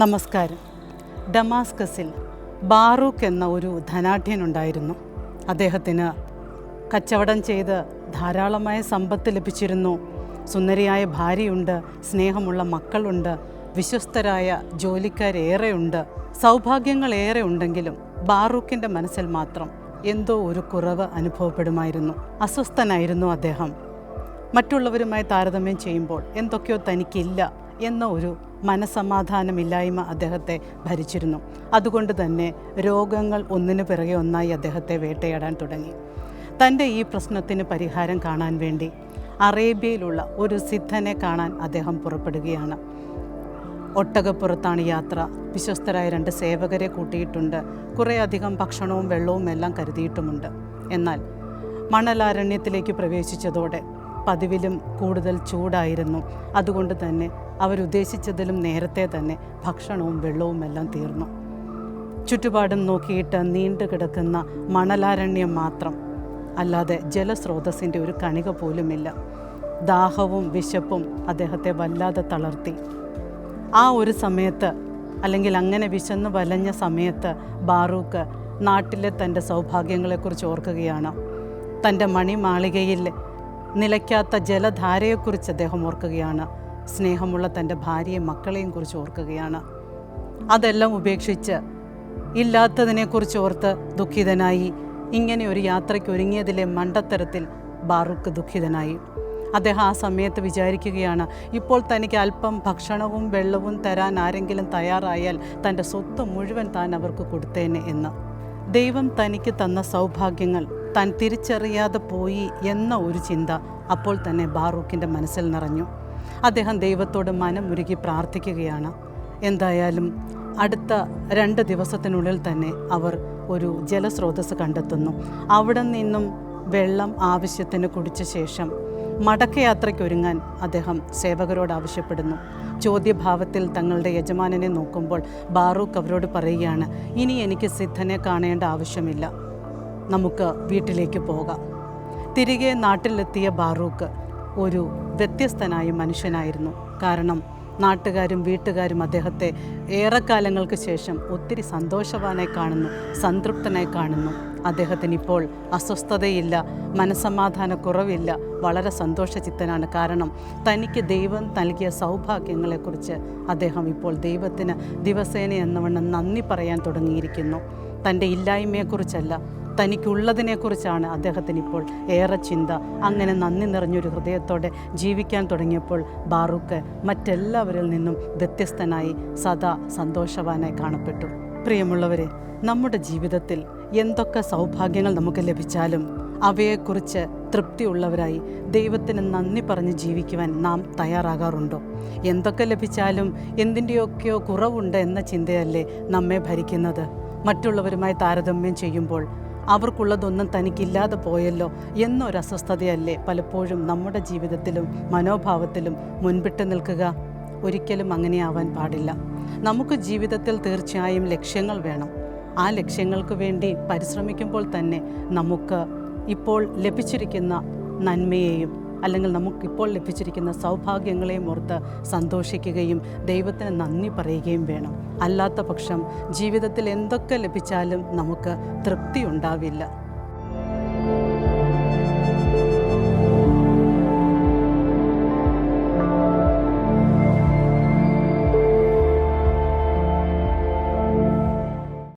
നമസ്കാരം. ഡമാസ്കസിൽ ബാറൂഖ് എന്ന ഒരു ധനാഢ്യനുണ്ടായിരുന്നു. അദ്ദേഹത്തിന് കച്ചവടം ചെയ്ത് ധാരാളമായ സമ്പത്ത് ലഭിച്ചിരുന്നു. സുന്ദരിയായ ഭാര്യയുണ്ട് സ്നേഹമുള്ള മക്കളുണ്ട് വിശ്വസ്തരായ ജോലിക്കാരേറെയുണ്ട് സൗഭാഗ്യങ്ങൾ ഏറെ ഉണ്ടെങ്കിലും ബാറൂഖിന്റെ മനസ്സിൽ മാത്രം എന്തോ ഒരു കുറവ് അനുഭവപ്പെടുമായിരുന്നു. അസ്വസ്ഥനായിരുന്നു അദ്ദേഹം. മറ്റുള്ളവരുമായി താരതമ്യം ചെയ്യുമ്പോൾ എന്തൊക്കെയോ തനിക്കില്ല എന്ന ഒരു മനസമാധാനമില്ലായ്മ അദ്ദേഹത്തെ ഭരിച്ചിരുന്നു. അതുകൊണ്ട് തന്നെ രോഗങ്ങൾ ഒന്നിനു പിറകെ ഒന്നായി അദ്ദേഹത്തെ വേട്ടയാടാൻ തുടങ്ങി. തന്റെ ഈ പ്രശ്നത്തിന് പരിഹാരം കാണാൻ വേണ്ടി അറേബ്യയിലുള്ള ഒരു സിദ്ധനെ കാണാൻ അദ്ദേഹം പുറപ്പെടുകയാണ്. ഒട്ടകപ്പുറത്താണ് യാത്ര. വിശ്വസ്തരായ രണ്ട് സേവകരെ കൂട്ടിയിട്ടുണ്ട്. കുറേയധികം ഭക്ഷണവും വെള്ളവും എല്ലാം കരുതിയിട്ടുമുണ്ട്. എന്നാൽ മണലാരണ്യത്തിലേക്ക് പ്രവേശിച്ചതോടെ പതിവിലും കൂടുതൽ ചൂടായിരുന്നു. അതുകൊണ്ട് തന്നെ അവരുദ്ദേശിച്ചതിലും നേരത്തെ തന്നെ ഭക്ഷണവും വെള്ളവും എല്ലാം തീർന്നു. ചുറ്റുപാടും നോക്കിയിട്ട് നീണ്ടു കിടക്കുന്ന മണലാരണ്യം മാത്രം. അല്ലാതെ ജലസ്രോതസ്സിന്റെ ഒരു കണിക പോലുമില്ല. ദാഹവും വിശപ്പും അദ്ദേഹത്തെ വല്ലാതെ തളർത്തി. ആ ഒരു സമയത്ത് അല്ലെങ്കിൽ അങ്ങനെ വിശന്ന് വലഞ്ഞ സമയത്ത് ബാറൂക്ക് നാട്ടിലെ തന്റെ സൗഭാഗ്യങ്ങളെക്കുറിച്ച് ഓർക്കുകയാണ്. തന്റെ മണിമാളികയിൽ നിലയ്ക്കാത്ത ജലധാരയെക്കുറിച്ച് അദ്ദേഹം ഓർക്കുകയാണ്. സ്നേഹമുള്ള തന്റെ ഭാര്യയും മക്കളെയും കുറിച്ച് ഓർക്കുകയാണ്. അതെല്ലാം ഉപേക്ഷിച്ച് ഇല്ലാത്തതിനെക്കുറിച്ച് ഓർത്ത് ദുഃഖിതനായി. ഇങ്ങനെ ഒരു യാത്രയ്ക്ക് ഒരുങ്ങിയതിലെ മണ്ടത്തരത്തിൽ ബാറുക്ക് ദുഃഖിതനായി. അദ്ദേഹം ആ സമയത്ത് വിചാരിക്കുകയാണ് ഇപ്പോൾ തനിക്ക് അല്പം ഭക്ഷണവും വെള്ളവും തരാൻ ആരെങ്കിലും തയ്യാറായാൽ തന്റെ സ്വത്ത് മുഴുവൻ താൻ അവർക്ക് കൊടുത്തേനെ എന്ന്. ദൈവം തനിക്ക് തന്ന സൗഭാഗ്യങ്ങൾ താൻ തിരിച്ചറിയാതെ പോയി എന്ന ഒരു ചിന്ത അപ്പോൾ തന്നെ ബാറൂഖിന്റെ മനസ്സിൽ നിറഞ്ഞു. അദ്ദേഹം ദൈവത്തോട് മനമുരുകി പ്രാർത്ഥിക്കുകയാണ്. എന്തായാലും അടുത്ത രണ്ട് ദിവസത്തിനുള്ളിൽ തന്നെ അവർ ഒരു ജലസ്രോതസ് കണ്ടെത്തുന്നു. അവിടെ നിന്നും വെള്ളം ആവശ്യത്തിന് കുടിച്ച ശേഷം മടക്കയാത്രയ്ക്കൊരുങ്ങാൻ അദ്ദേഹം സേവകരോട് ആവശ്യപ്പെടുന്നു. ചോദ്യഭാവത്തിൽ തങ്ങളുടെ യജമാനനെ നോക്കുമ്പോൾ ബാറൂഖ് അവരോട് പറയുകയാണ് ഇനി എനിക്ക് സിദ്ധനെ കാണേണ്ട ആവശ്യമില്ല. നമുക്ക് വീട്ടിലേക്ക് പോകാം. തിരികെ നാട്ടിലെത്തിയ ബാറൂഖ് ഒരു വ്യത്യസ്തനായ മനുഷ്യനായിരുന്നു. കാരണം നാട്ടുകാരും വീട്ടുകാരും അദ്ദേഹത്തെ ഏറെക്കാലങ്ങൾക്ക് ശേഷം ഒത്തിരി സന്തോഷവാനായി കാണുന്നു സംതൃപ്തനായി കാണുന്നു. അദ്ദേഹത്തിന് ഇപ്പോൾ അസ്വസ്ഥതയില്ല മനസമാധാനക്കുറവില്ല വളരെ സന്തോഷചിത്തനാണ്. കാരണം തനിക്ക് ദൈവം നൽകിയ സൗഭാഗ്യങ്ങളെക്കുറിച്ച് അദ്ദേഹം ഇപ്പോൾ ദൈവത്തിന് ദിവസേന എന്നവണ്ണം നന്ദി പറയാൻ തുടങ്ങിയിരിക്കുന്നു. തന്റെ ഇല്ലായ്മയെക്കുറിച്ചല്ല തനിക്കുള്ളതിനെക്കുറിച്ചാണ് അദ്ദേഹത്തിന് ഇപ്പോൾ ഏറെ ചിന്ത. അങ്ങനെ നന്ദി നിറഞ്ഞൊരു ഹൃദയത്തോടെ ജീവിക്കാൻ തുടങ്ങിയപ്പോൾ ബാറൂക്ക് മറ്റെല്ലാവരിൽ നിന്നും വ്യത്യസ്തനായി സദാ സന്തോഷവാനായി കാണപ്പെട്ടു. പ്രിയമുള്ളവരെ നമ്മുടെ ജീവിതത്തിൽ എന്തൊക്കെ സൗഭാഗ്യങ്ങൾ നമുക്ക് ലഭിച്ചാലും അവയെക്കുറിച്ച് തൃപ്തിയുള്ളവരായി ദൈവത്തിന് നന്ദി പറഞ്ഞ് ജീവിക്കുവാൻ നാം തയ്യാറാകാറുണ്ടോ? എന്തൊക്കെ ലഭിച്ചാലും എന്തിന്റെയൊക്കെയോ കുറവുണ്ട് എന്ന ചിന്തയല്ലേ നമ്മെ ഭരിക്കുന്നത്? മറ്റുള്ളവരുമായി താരതമ്യം ചെയ്യുമ്പോൾ അവർക്കുള്ളതൊന്നും തനിക്കില്ലാതെ പോയല്ലോ എന്നൊരസ്വസ്ഥതയല്ലേ പലപ്പോഴും നമ്മുടെ ജീവിതത്തിലും മനോഭാവത്തിലും മുൻപിട്ട് നിൽക്കുക. ഒരിക്കലും അങ്ങനെയാവാൻ പാടില്ല. നമുക്ക് ജീവിതത്തിൽ തീർച്ചയായും ലക്ഷ്യങ്ങൾ വേണം. ആ ലക്ഷ്യങ്ങൾക്ക് വേണ്ടി പരിശ്രമിക്കുമ്പോൾ തന്നെ നമുക്ക് ഇപ്പോൾ ലഭിച്ചിരിക്കുന്ന നന്മയെയും അല്ലെങ്കിൽ നമുക്കിപ്പോൾ ലഭിച്ചിരിക്കുന്ന സൗഭാഗ്യങ്ങളെയും ഓർത്ത് സന്തോഷിക്കുകയും ദൈവത്തിന് നന്ദി പറയുകയും വേണം. അല്ലാത്ത പക്ഷം ജീവിതത്തിൽ എന്തൊക്കെ ലഭിച്ചാലും നമുക്ക് തൃപ്തി ഉണ്ടാവില്ല.